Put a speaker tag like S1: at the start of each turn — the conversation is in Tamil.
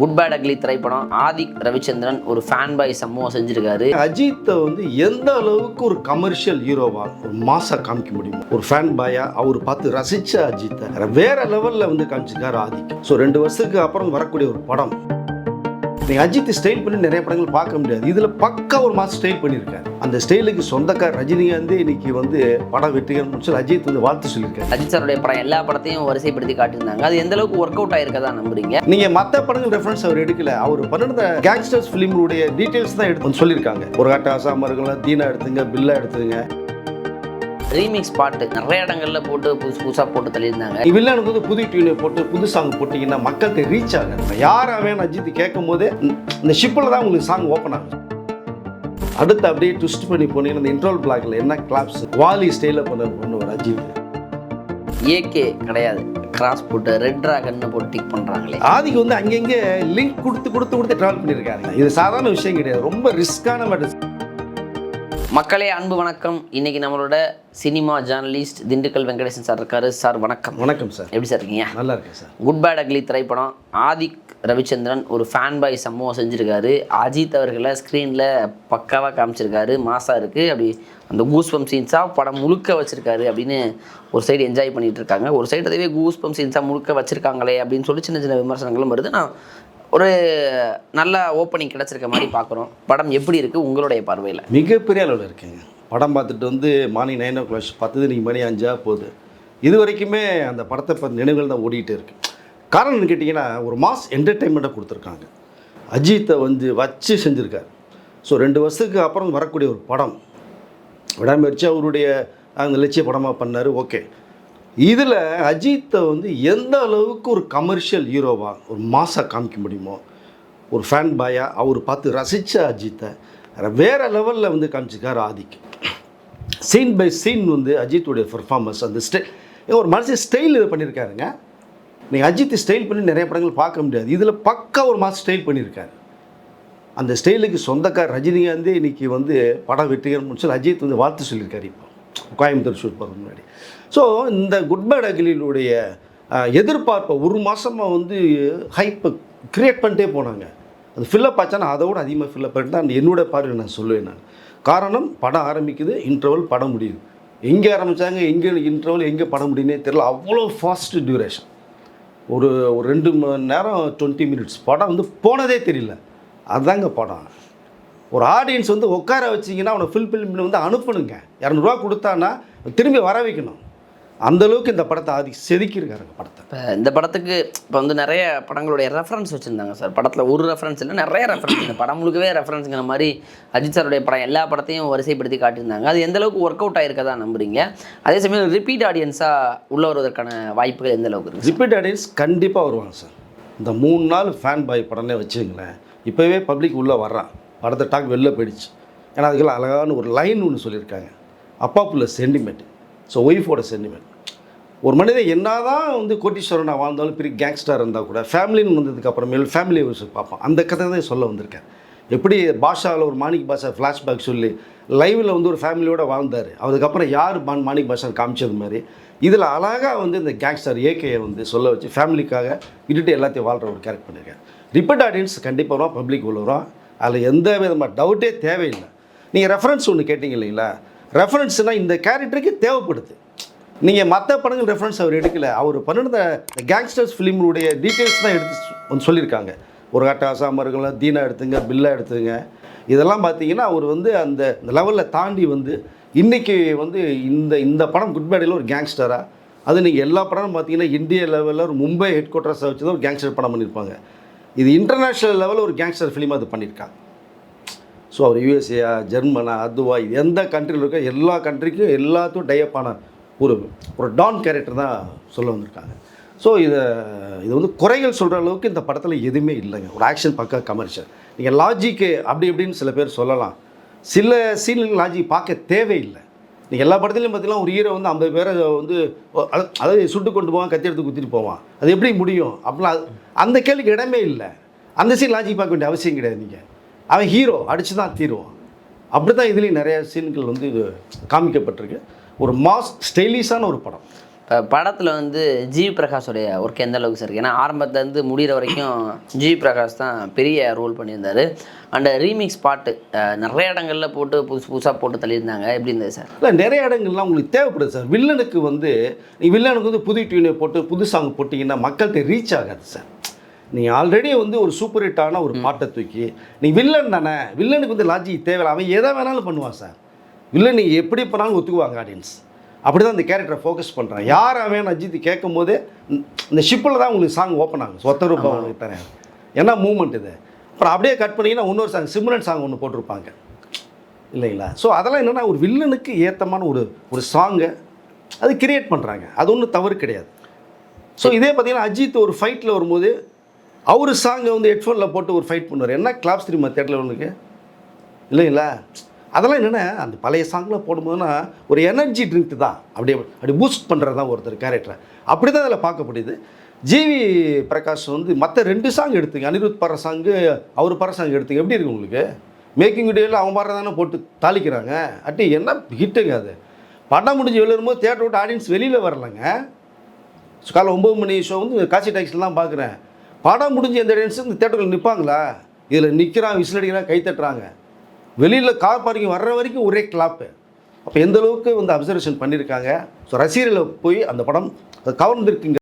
S1: குட் பேட் அக்லி திரைப்படம். ஆதிக் ரவிச்சந்திரன் ஒரு ஃபேன் பாய் சம்பவம் செஞ்சிருக்காரு.
S2: அஜித்தை வந்து எந்த அளவுக்கு ஒரு கமர்ஷியல் ஹீரோவா ஒரு மாசா காமிக்க முடியும்? ஒரு ஃபேன் பாயா அவர் பார்த்து ரசிச்ச அஜித்தை வேற லெவல்ல வந்து காமிச்சிருக்காரு ஆதிக். ஸோ ரெண்டு வருஷத்துக்கு அப்புறம் வரக்கூடிய ஒரு படம். நீங்க அஜித் ஸ்டைல் பண்ணி நிறைய படங்கள் பார்க்க முடியாது. இதுல பக்கா ஒரு மாசம் ஸ்டைல் பண்ணியிருக்காரு. அந்த ஸ்டைலுக்கு சொந்தக்கார் ரஜினிகாந்தே இன்னைக்கு வந்து படம் வெற்றிகரம் முடிச்சு அஜித் வந்து வாழ்த்து சொல்லியிருக்காரு.
S1: அஜித் சாருடைய படம் எல்லா படத்தையும் வரிசைப்படுத்தி காட்டியிருந்தாங்க. அது எந்த அளவுக்கு ஒர்க் அவுட் ஆயிருக்கதா நம்புறீங்க?
S2: நீங்க மத்த படங்கள் ரெஃபரன்ஸ் அவர் எடுக்கல. அவர் பண்ணிருந்த கேங்ஸ்டர்ஸ் ஃபிலிமுடைய டீடைல்ஸ் தான் எடுத்து சொல்லியிருக்காங்க. ஒரு காட்ட அசாம இருக்கலாம் தீனா எடுத்துங்க பில்லா எடுத்துங்க.
S1: ரீமிக்ஸ் பாட்டு நிறைய இடங்கள்ல போட்டு புதுசு புதுசா போட்டு தள்ளியிருந்தாங்க.
S2: வில்லனுக்கு வந்து புது டியூனை போட்டு புது சாங் போட்டிங்கன்னா மக்களுக்கு ரீச் ஆகும் யார் அவன் அஜித் கேட்கும் போதே இந்த ஷிப்பில் தான் உங்களுக்கு சாங் ஓப்பன் ஆகும். அடுத்து அப்படியே ட்விஸ்ட் பண்ணி போனீங்கன்னா இந்த இன்ட்ரோல் பிளாக்ல என்ன கிளாப்ஸ் வாலி ஸ்டைலில் பண்ண பண்ணுவார் அஜித்.
S1: ஏகே கிடையாது. கிராஸ் போட்டு ரெட் ட்ராகன் போட்டு டிக் பண்றாங்களே.
S2: ஆதிக்கு வந்து அங்கங்கே லிங்க் கொடுத்து கொடுத்து கொடுத்து ட்ராவல் பண்ணியிருக்காரு. இது சாதாரண விஷயம் கிடையாது. ரொம்ப ரிஸ்கான மேட்டர்
S1: மக்களே அன்பு வணக்கம். இன்னைக்கு நம்மளோட cinema journalist Dindigul Venkatesan sir இருக்காரு. சார் வணக்கம்.
S2: வணக்கம் சார்.
S1: எப்படி சார் இருக்கீங்க?
S2: நல்லா இருக்கேன் சார்.
S1: குட் பேட் அக்லி திரைப்படம். ஆதிக் ரவிச்சந்திரன் ஒரு ஃபேன் பாய் சம்பவம் செஞ்சுருக்காரு. அஜித் அவர்களை ஸ்க்ரீனில் பக்காவாக காமிச்சிருக்காரு. மாசாக இருக்குது அப்படி அந்த கூஸ்பம் சீன்ஸாக படம் முழுக்க வச்சுருக்காரு அப்படின்னு ஒரு சைடு என்ஜாய் பண்ணிட்டு இருக்காங்க. ஒரு சைடு அதுவே கூஸ்பம் சீன்ஸாக முழுக்க வச்சுருக்காங்களே அப்படின்னு சொல்லி சின்ன சின்ன விமர்சனங்களும் வருது. நான் ஒரு நல்ல ஓப்பனிங் கிடச்சிருக்க மாதிரி பார்க்குறோம். படம் எப்படி இருக்குது உங்களுடைய பார்வையில்?
S2: மிகப்பெரிய அளவில் இருக்குங்க. படம் பார்த்துட்டு வந்து மார்னிங் நைன் ஓ கிளாக் பத்து நீங்கள் மணி அஞ்சா போகுது. இது வரைக்குமே அந்த படத்தை பற்றி நினைவுகள் தான் ஓடிட்டு இருக்கு. காரணம் கேட்டிங்கன்னா ஒரு மாஸ் என்டர்டெயின்மெண்ட்டை கொடுத்துருக்காங்க. அஜித்தை வந்து வச்சு செஞ்சுருக்காரு. ஸோ ரெண்டு வருஷத்துக்கு அப்புறம் வரக்கூடிய ஒரு படம். விடாமுயற்சி அவருடைய அந்த லட்சிய படமாக பண்ணார். ஓகே இதில் அஜித்தை வந்து எந்த அளவுக்கு ஒரு கமர்ஷியல் ஹீரோவாக ஒரு மாசாக காமிக்க முடியுமோ ஒரு ஃபேன் பாயாக அவர் பார்த்து ரசித்த அஜித்தை வேறு லெவலில் வந்து காமிச்சிருக்காரு ஆதிக்கு சீன் பை சீன் வந்து அஜித்துடைய பெர்ஃபார்மன்ஸ் அந்த ஸ்டை ஒரு மனுஷன் ஸ்டைல் இது பண்ணியிருக்காருங்க நீங்கள் அஜித் ஸ்டைல் பண்ணி நிறைய படங்கள் பார்க்க முடியாது. இதில் பக்கா ஒரு மாதம் ஸ்டைல் பண்ணியிருக்காரு அந்த ஸ்டைலுக்கு சொந்தக்கார் ரஜினிகாந்தே இன்றைக்கி வந்து படம் வெற்றிகரம்னு சொல்லி அஜித் வந்து வாழ்த்து சொல்லியிருக்காரு இப்போ. கோயம்புத்தூர் ஷூட் போகிறதுக்கு முன்னாடி. ஸோ இந்த குட் பேட் அகிலினுடைய எதிர்பார்ப்பை ஒரு மாதமாக வந்து ஹைப்பை க்ரியேட் பண்ணிட்டே போனாங்க. அது ஃபில்லப் ஆச்சானா அதை விட அதிகமாக ஃபில்லப் பண்ணிட்டு தான் என்னோட பார்வை நான் சொல்லுவேன் நான். காரணம் படம் ஆரம்பிக்குது இன்டர்வல் படம் முடியுது. எங்கே ஆரம்பித்தாங்க எங்கே இன்டர்வல் எங்கே படம் முடியுனே தெரியல. அவ்வளோ ஃபாஸ்ட் டியூரேஷன் ஒரு ஒரு ரெண்டு மணி நேரம் டுவெண்ட்டி மினிட்ஸ் படம் வந்து போனதே தெரியல. அதுதாங்க படம். ஒரு ஆடியன்ஸ் வந்து உட்கார வச்சிங்கன்னா அவனை ஃபில் ஃபில் பண்ணி வந்து அனுப்பணுங்க. இரநூறுவா கொடுத்தான்னா திரும்பி வர வைக்கணும். அந்த அளவுக்கு இந்த படத்தை ஆதி செதுக்கியிருக்காருங்க படத்தை.
S1: இப்போ இந்த படத்துக்கு இப்போ வந்து நிறைய படங்களுடைய ரெஃபரன்ஸ் வச்சுருந்தாங்க சார். படத்தில் ஒரு ரெஃபரன்ஸ் இல்லை நிறைய ரெஃபரன்ஸ் இந்த படம் முழுக்கவே ரெஃபரன்ஸுங்கிற மாதிரி அஜித் சாருடைய படம் எல்லா படத்தையும் வரிசைப்படுத்தி காட்டியிருந்தாங்க. அது எந்த அளவுக்கு ஒர்க் அவுட் ஆயிருக்கதா நம்புறீங்க? அதே சமயம் ரிப்பீட் ஆடியன்ஸாக உள்ள வருவதற்கான வாய்ப்புகள் எந்த அளவுக்கு இருக்குது
S2: ரிப்பீட் ஆடியன்ஸ் கண்டிப்பாக வருவாங்க சார். இந்த மூணு நாள் ஃபேன் பாய் படம்னே வச்சுங்களேன் இப்போவே பப்ளிக் உள்ளே வர்றான். படத்தை டாக் வெளில போயிடுச்சு. ஏன்னா அதுக்கெல்லாம் அழகான ஒரு லைன் ஒன்று சொல்லியிருக்காங்க. அப்பா புள்ள சென்டிமெண்ட் ஸோ ஒய்ஃபோட சென்டிமெண்ட் ஒரு மனிதன் என்ன தான் வந்து கோட்டீஸ்வரனாக வாழ்ந்தாலும் பெரிய கேங்ஸ்டர் இருந்தால் கூட ஃபேமிலின்னு வந்ததுக்கு அப்புறமேல் ஃபேமிலி பார்ப்பான். அந்த கதை தான் சொல்ல வந்திருக்கேன். எப்படி பாஷாவில் ஒரு மாணிக் பாஷா ஃப்ளாஷ்பேக் சொல்லி லைவில் வந்து ஒரு ஃபேமிலியோடு வாழ்ந்தார். அதுக்கப்புறம் யார் மான் மாணிக் பாஷா காமிச்சது மாதிரி இதில் அழகாக வந்து இந்த கேங்ஸ்டர் ஏகேயை வந்து சொல்ல வச்சு ஃபேமிலிக்காக விட்டுட்டு எல்லாத்தையும் வாழ்கிற ஒரு கேரக்ட் பண்ணியிருக்கேன். ரிப்பீட் ஆடியன்ஸ் கண்டிப்பாக வரும் பப்ளிக் உள்ள வரும் அதில் எந்த விதமாக டவுட்டே தேவையில்லை. நீங்கள் ரெஃபரன்ஸ் ஒன்று கேட்டிங்க இல்லைங்களா? ரெஃபரன்ஸ்னால் இந்த கேரக்டருக்கு தேவைப்படுது. நீங்கள் மற்ற படங்கள் ரெஃபரன்ஸ் அவர் எடுக்கல. அவர் பண்ணிருந்த கேங்ஸ்டர்ஸ் ஃபிலிமுடைய டீட்டெயில்ஸ் தான் எடுத்து சொல்லியிருக்காங்க. ஒரு கட்ட அசாம இருக்கலாம் தீனா எடுத்துங்க பில்லா எடுத்துங்க. இதெல்லாம் பார்த்தீங்கன்னா அவர் வந்து அந்த லெவலில் தாண்டி வந்து இன்றைக்கி வந்து இந்த இந்த படம் குட் பேடில் ஒரு கேங்ஸ்டராக அது நீங்கள் எல்லா படமும் பார்த்தீங்கன்னா இந்திய லெவலில் ஒரு மும்பை ஹெட் குவார்ட்டர்ஸை வச்சு தான் ஒரு கேங்ஸ்டர் படம் பண்ணியிருப்பாங்க இது இன்டர்நேஷ்னல் லெவலில் ஒரு கேங்ஸ்டர் ஃபிலிமாக அது பண்ணியிருக்காங்க ஸோ அவர் யூஎஸ்ஏயா ஜெர்மனா அதுவா இது எந்த கண்ட்ரியில் இருக்க எல்லா கண்ட்ரிக்கும் எல்லாத்துக்கும் டையப்பான ஒரு ஒரு டான் கேரக்டர் தான் சொல்ல வந்திருக்காங்க. ஸோ இதை இது வந்து குறைகள் சொல்கிற அளவுக்கு இந்த படத்தில் எதுவுமே இல்லைங்க. ஒரு ஆக்ஷன் பக்கா கமர்ஷியல் நீங்கள் லாஜிக்கு அப்படி இப்படின்னு சில பேர் சொல்லலாம். சில சீன்கள் லாஜிக் பார்க்க தேவையில்லை. நீங்கள் எல்லா படத்துலையும் பார்த்தீங்கன்னா ஒரு ஹீரோ வந்து ஐம்பது பேரை வந்து அதாவது சுட்டு கொண்டு போவான் கத்தி எடுத்து குத்திட்டு போவான். அது எப்படி முடியும்? அப்படிலாம் அந்த கேள்விக்கு இடமே இல்லை. அந்த சீன் லாஜிக் பார்க்க வேண்டிய அவசியம் கிடையாது நீங்கள் அவன் ஹீரோ அடித்து தான் தீருவான். அப்படி தான் இதுலேயும் நிறைய சீன்கள் வந்து இது காமிக்கப்பட்டிருக்கு. ஒரு மாஸ் ஸ்டைலிஷான ஒரு படம்.
S1: படத்தில் வந்து ஜி பிரகாஷோடைய ஒர்க் எந்த அளவுக்கு சார்? ஏன்னா ஆரம்பத்துலேருந்து முடிகிற வரைக்கும் ஜி பிரகாஷ் தான் பெரிய ரோல் பண்ணியிருந்தாரு. அண்ட் ரீமிக்ஸ் பாட்டு நிறைய இடங்கள்ல போட்டு புதுசு புதுசாக போட்டு தள்ளியிருந்தாங்க. எப்படி இருந்தது சார்?
S2: இல்லை நிறைய இடங்கள்லாம் உங்களுக்கு தேவைப்படுது சார். வில்லனுக்கு வந்து வில்லனுக்கு வந்து புது டியூனை போட்டு புது சாங் போட்டிங்கன்னா மக்கள்கிட்ட ரீச் ஆகாது சார். நீ ஆல்ரெடி வந்து ஒரு சூப்பர் ஹிட்டான ஒரு பாட்டை தூக்கி நீ வில்லன் தானே? வில்லனுக்கு வந்து லாஜிக் தேவையில்ல. அவன் எதை வேணாலும் பண்ணுவான் சார் வில்லன் நீ எப்படி பண்ணாலும் ஒத்துக்குவாங்க ஆடியன்ஸ் அப்படி தான் இந்த கேரக்டரை ஃபோக்கஸ் பண்ணுறான் யார் அவன் அஜித் கேட்கும் போது இந்த ஷிப்பில் தான் உங்களுக்கு சாங் ஓப்பன் ஆகும். சொத்த ரூபாய் உங்களுக்கு தரேன். என்ன மூமெண்ட் இது? அப்புறம் அப்படியே கட் பண்ணிங்கன்னா இன்னொரு சாங் சிம்ரன் சாங் ஒன்று போட்டிருப்பாங்க. இல்லைங்களா? ஸோ அதெல்லாம் என்னென்னா ஒரு வில்லனுக்கு ஏத்தமான ஒரு ஒரு சாங்கை அது கிரியேட் பண்ணுறாங்க அது ஒன்றும் தவறு கிடையாது. ஸோ இதே பார்த்தீங்கன்னா அஜித் ஒரு ஃபைட்டில் வரும்போது அவர் சாங்கை வந்து ஹெட்ஃபோனில் போட்டு ஒரு ஃபைட் பண்ணுவார். என்ன கிளாப்ஸ் தெரியுமா தேட்டரில் உனக்கு இல்லைங்களா? அதெல்லாம் என்னென்ன அந்த பழைய சாங்லாம் போடும்போதுனா ஒரு எனர்ஜி ட்ரிங்க் தான். அப்படியே அப்படி பூஸ்ட் பண்ணுறது தான் ஒருத்தர் கேரக்டரை அப்படி தான் அதில் பார்க்கப்படுது. ஜிவி பிரகாஷ் வந்து மற்ற ரெண்டு சாங் எடுத்துங்க. அனிருத் பாடுற சாங்கு அவர் பாடுற சாங் எடுத்துங்க. எப்படி இருக்கு உங்களுக்கு? மேக்கிங் வீடியோவில் அவன் பாடுற தானே போட்டு தாளிக்கிறாங்க. அட்டி என்ன ஹிட்டுங்க அது? படம் முடிஞ்சு வெளியும்போது தேட்டர் விட்டு ஆடியன்ஸ் வெளியில் வரலங்க. காலை ஒம்பது மணி ஷோ வந்து காசி டாக்ஸில் தான் பார்க்குறேன். படம் முடிஞ்சு எந்த ஆடியன்ஸ் இந்த தேட்டரில் நிற்பாங்களா இதில் நிற்கிறான் விசில் அடிக்கிறான் கை தட்டுறாங்க. வெளியில் கார் பார்க்கிங் வர்ற வரைக்கும் ஒரே கிளாப்பு அப்போ எந்த அளவுக்கு வந்து அப்சர்வேஷன் பண்ணியிருக்காங்க ஸோ ரசிகர்களை போய் அந்த படம் கவர்ந்துருக்கீங்க